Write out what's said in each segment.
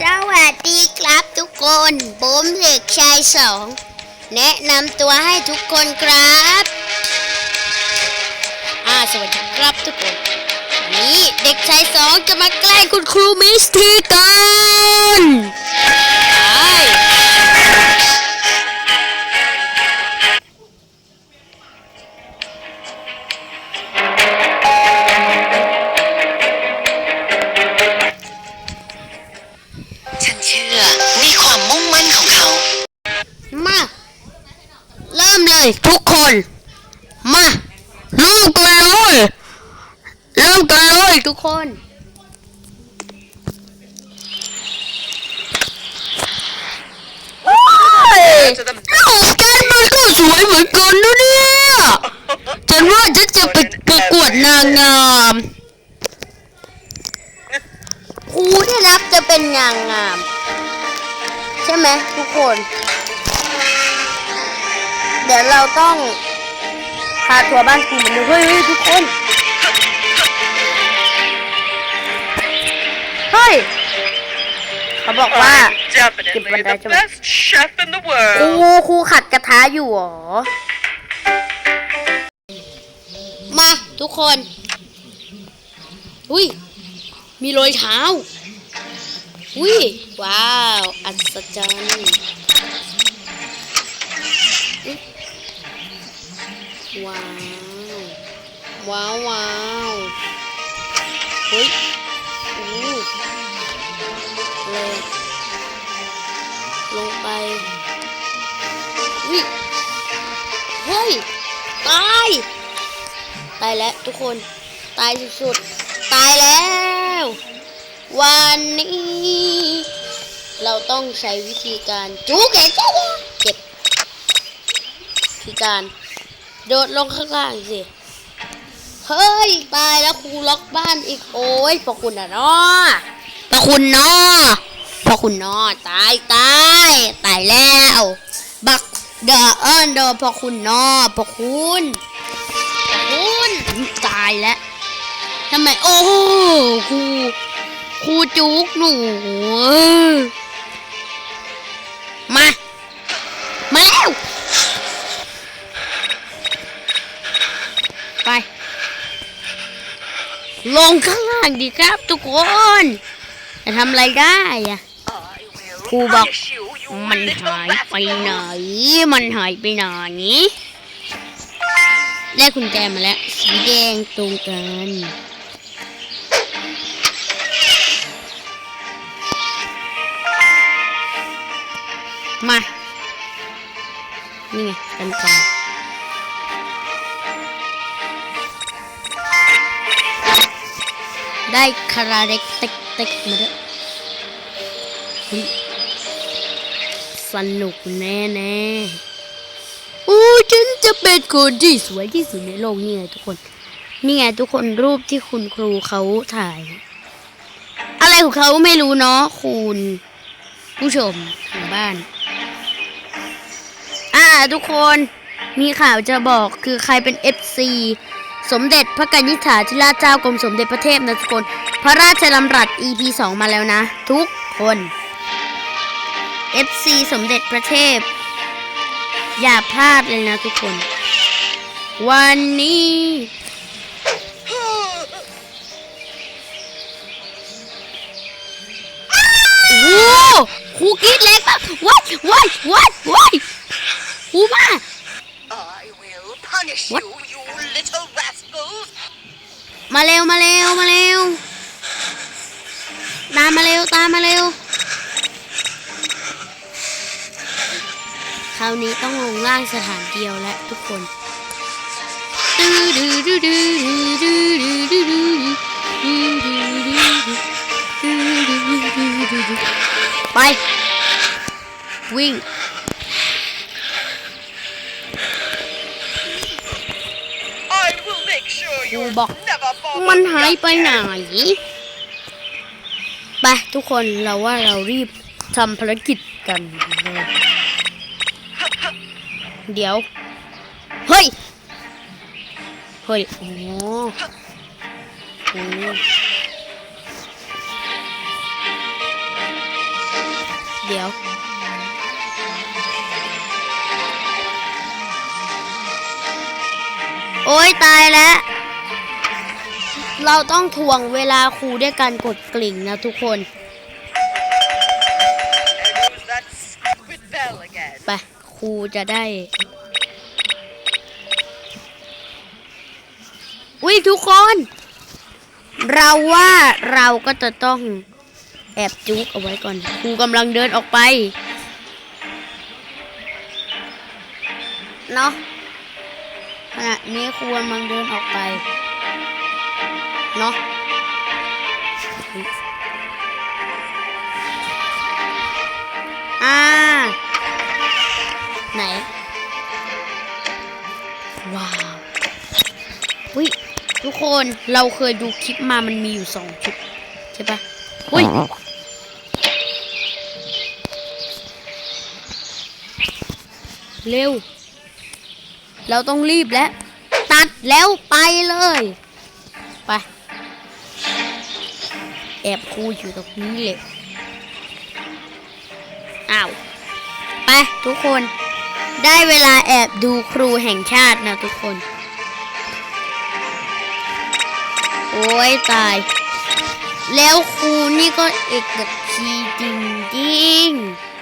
สวัสดีครับทุกคน ผมเด็กชายสอง แนะนำตัวให้ทุกคนครับ อ่าสวัสดีครับทุกคนวันนี้เด็กชายสองจะมาแกล้งคุณครูมิสทีกัน เลยทุกคน มาเริ่มกันเลยเริ่มกันเลยทุกคนโอ้ยรูปกันมันก็สวยเหมือนกันนะเนี่ยฉันว่าฉันจะไปประกวดนางงามครูที่รับจะเป็นนางงาม ใช่ไหมทุกคน เดี๋ยวเราต้องพาทัวร์บ้านครูเหมือนเดิมเฮ้ยเฮ้ยทุกคน เฮ้ย เขาบอกว่า definitely the best chef in the ครู world. ครูขัดกระทะอยู่หรอ มาทุกคน อุ้ย มีรอยเท้า อุ้ย ว้าว อัศ ว้าวว้าวเฮ้ยอู้เลยลงไปอุ้ยเฮ้ย ตาย ตายแล้วทุกคน ตายสุดๆ ตายแล้ว วันนี้ เราต้องใช้วิธีการจูเก๋จูเก็บวิธีการ โดดลงข้างล่างสิ เฮ้ยตายแล้วครูล็อกบ้านอีกโอ้ยพอคุณอะเนาะพอคุณเนาะพอคุณเนาะตายตายตายแล้ว บักเดอเอินเดอพอคุณเนาะพอคุณพอคุณตายแล้วทำไมโอ้โหครูครูจุกหนูมามาแล้วไป ลงข้างล่างดีครับ ทุกคนจะทำอะไรได้อะครูบอกมันหายไปไหน มันหายไปไหนได้กุญแจมาแล้ว สีแดงตรงกันมา นี่ไงกันไก ได้คาราเล็กเต็กเต็กมาด้วยสนุกแน่แน่ๆโอ้ฉันจะเป็นคนที่สวยที่สุดในโลกนี่ไงทุกคน นี่ไงทุกคนรูปที่คุณครูเขาถ่าย อะไรของเขาไม่รู้เนาะคุณผู้ชมทางบ้าน อ่าทุกคนมีข่าวจะบอกคือใครเป็น FC สมเด็จพระกนิษฐาธิราชเจ้ากรมสมเด็จพระเทพนะทุกคนพระราชดำรัส EP 2 มาแล้วนะ ทุกคน FC สมเด็จพระเทพ อย่าพลาดเลยนะทุกคน วันนี้ โอ้โหครูกรีดเล็กมากว้ายว้ายว้ายว้ายครูมา I will punish What? you, you little rascals. มาเร็วมาเร็วมาเร็วตามมาเร็วตามมาเร็วคราวนี้ต้องลงล่างสถานเดียวและทุกคนไป วิ่ง I will make sure มันหายไปไหน ไปทุกคนเราว่าเรารีบทำภารกิจกันเลยเดี๋ยว เฮ้ย เฮ้ย โอ้โหเดี๋ยวโอ้ยตายแล้ว เราต้องถ่วงเวลาครูด้วยการกดกลิ่งนะทุกคน There goes that stupid bell again. ไปครูจะได้ อุ้ยทุกคน เราว่าเราก็จะต้องแอบจุกเอาไว้ก่อน ครูกำลังเดินออกไป เนาะขณะนี้ครูกำลังเดินออกไป เนาะอ่า ไหน ว้าว อุ้ย ทุกคนเราเคยดูคลิปมามันมีอยู่สองชุด ใช่ปะอุ้ยเร็ว เราต้องรีบแล้ว ตัดแล้วไปเลย ไป แอบครูอยู่ตรงนี้เลยอ้าวไปทุกคน ได้เวลาแอบดูครูแห่งชาตินะทุกคน โอ้ยตาย แล้วครูนี่ก็เอกกับชีจริงจริงๆ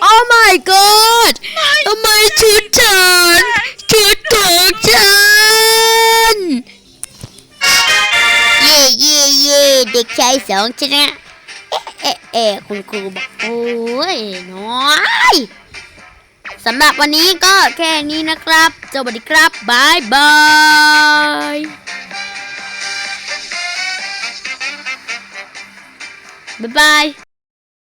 โอ้ my god ทำไมชุด กชายสองชนะ เอะเอะคุณครูบอกโอ้ยน้อยสำหรับวันนี้ก็แค่นี้นะครับ สวัสดีครับบายบายบายบาย